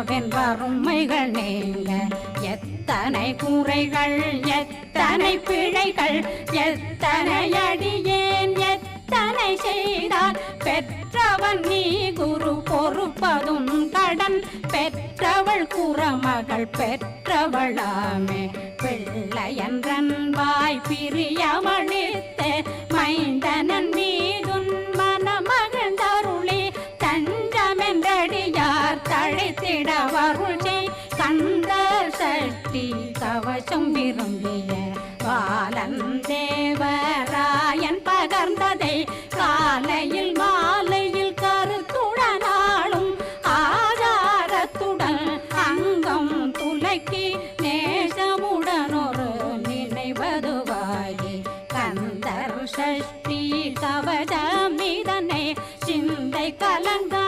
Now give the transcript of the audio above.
வாழ்கவென் வறுமைகள் நீங்க. எத்தனை கூரைகள் எத்தனை பிழைகள் எத்தனை அடியேன் எத்தனை செய்தார். பெற்றவன் நீ குரு பொறுப்பதும் கடன். பெற்றவள் குறமகள் பெற்றவளாமே. பிள்ளையன்றன் வாய் பிரியமளித்த. மைந்தனன் மீதுன் மனமகந்தருளி தஞ்சமென்றடிய அழைத்திட வருஜை கந்த சட்டி கவசம் விரும்பிய பாலன் தேவராயன் பகர்ந்ததை காலையில் மாலையில் கருத்துடனாலும் ஆதாரத்துடன் அங்கம் துலக்கி நேசமுடனொரு நினைவதுவாயி. கந்தர் சஷ்டி கவசம் சிந்தை கலந்த